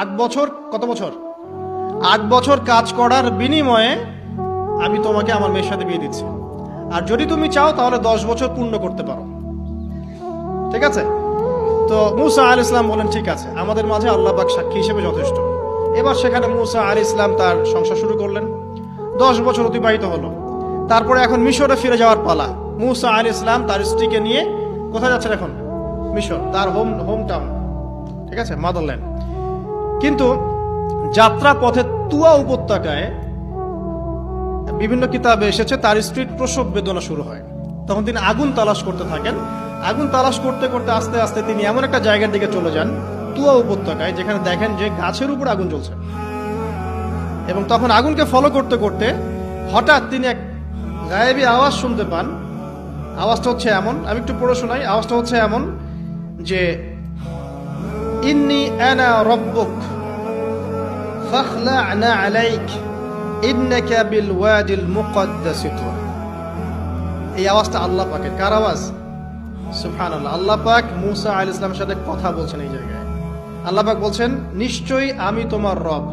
আট বছর? কত বছর? আট বছর কাজ করার বিনিময়ে আমি তোমাকে আমার মেয়ের সাথে বিয়ে দিচ্ছি। আর যদি তুমি চাও, তাহলে দশ বছর পূর্ণ করতে পারো। ঠিক আছে? তো মুসা আল ইসলাম বলেন, ঠিক আছে, আমাদের মাঝে আল্লাহ পাক সাক্ষী হিসেবে যথেষ্ট। এবার সেখানে মুসা আল ইসলাম তার সংসার শুরু করলেন। দশ বছর অতিবাহিত হলো। তারপরে এখন মিশরে ফিরে যাওয়ার পালা। মুসা আল ইসলাম তার স্ত্রীকে নিয়ে কোথায় যাচ্ছেন এখন? মিশর, তার হোম হোম টাউন ঠিক আছে? মাদারল্যান্ড কিন্তু যাত্রা পথে তুয়া উপত্যকায় বিভিন্ন কিতাবে এসেছে, তার স্ত্রীর প্রসব বেদনা শুরু হয়। তখন তিনি আগুন তালাশ করতে থাকেন। আগুন তালাশ করতে করতে আস্তে আস্তে তিনি এমন একটা জায়গার দিকে চলে যান, তুয়া উপত্যকায়, যেখানে দেখেন যে গাছের উপর আগুন জ্বলছে। এবং তখন আগুনকে ফলো করতে করতে হঠাৎ তিনি এক গায়েবী আওয়াজ শুনতে পান। আওয়াজটা হচ্ছে এমন, আমি একটু পড়ে শোনাই। আওয়াজটা হচ্ছে এমন যে, ইন্নি আনা রব্বুক فاخلعنا عليك إنك بالوادي المقدس طوى এই আওয়াজটা আল্লাহ পাকের কার আওয়াজ সুবহান আল্লাহ আল্লাহ পাক মুসা আল ইসলামের সাথে কথা বলছেন এই জায়গায় আল্লাহ পাক বলছেন নিশ্চয়ই আমি তোমার রব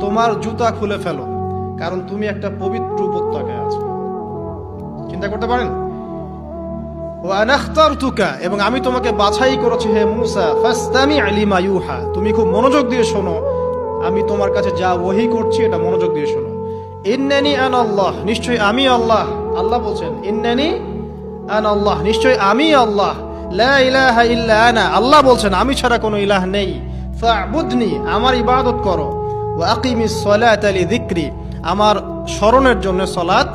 তোমার জুতা খুলে ফেলো কারণ তুমি একটা পবিত্র উপত্যকায় আছো চিন্তা করতে পারেন ওয়ানাখতারতুকা এবং আমি তোমাকে বাছাই করেছি হে মুসা ফাস্তামি আলিমা ইউহা তুমি খুব মনোযোগ দিয়ে শোনো আমি তোমার কাছে যা ওহি করছি, এটা মনোযোগ দিয়ে শোনো। ইন্নানি আন আল্লাহ, নিশ্চয়ই আমি আল্লাহ। আল্লাহ বলছেন, ইন্নানি আন আল্লাহ, নিশ্চয়ই আমি আল্লাহ। লা ইলাহা ইল্লা আনা। আল্লাহ বলছেন, আমি ছাড়া কোনো ইলাহ নেই। ফাবুদনি, আমার ইবাদত করো। ওয়া আকিমিস সালাতা লিযিকরি, আমার স্মরণের জন্য সালাত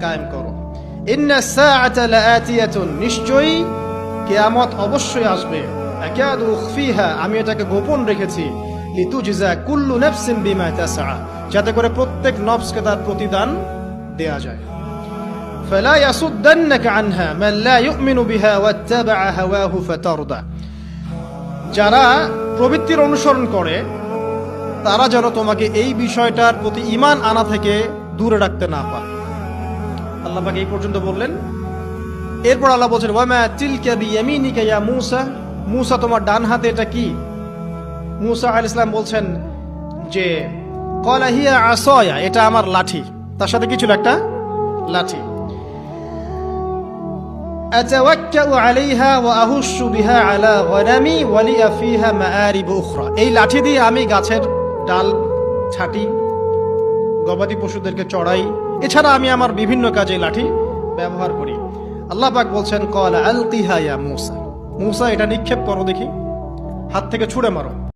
কায়েম করো। ইন্না সাআতা লাআতিয়াতুন, নিশ্চয়ই কিয়ামত অবশ্যই আসবে। আকাদু উখফিহা আমি এটাকে গোপন রেখেছি। লিতুজজা কুল্লু নাফসিন বিমা তাসআ যাতে করে প্রত্যেক নফসকে তার প্রতিদান দেয়া যায় فلا يصدنك عنها من لا يؤمن بها واتبع هواه فترضى যারা প্রবৃত্তির অনুসরণ করে তারা যেন তোমাকে এই বিষয়টার প্রতি ঈমান আনা থেকে দূরে রাখতে না পারে আল্লাহ পাক এই পর্যন্ত বললেন এরপর আল্লাহ বলছেন ওয়ামা তিলকা বিয়ামিনিকা ইয়া মূসা মূসা তোমার ডান হাতে এটা কি মুসা আল ইসলাম বলছেন যে কলাহিয়া আসয়া, এটা আমার লাঠি। তার সাথে কিছু একটা? লাঠি। এই লাঠি দিয়ে আমি গাছের ডাল ছাটি, গবাদি পশুদেরকে চড়াই, এছাড়া আমি আমার বিভিন্ন কাজে লাঠি ব্যবহার করি। আল্লাহ পাক বলছেন, কলা আলতিহা ইয়া মুসা। মূসা, এটা নিক্ষেপ করো দেখি। হাত থেকে ছুঁড়ে মারো।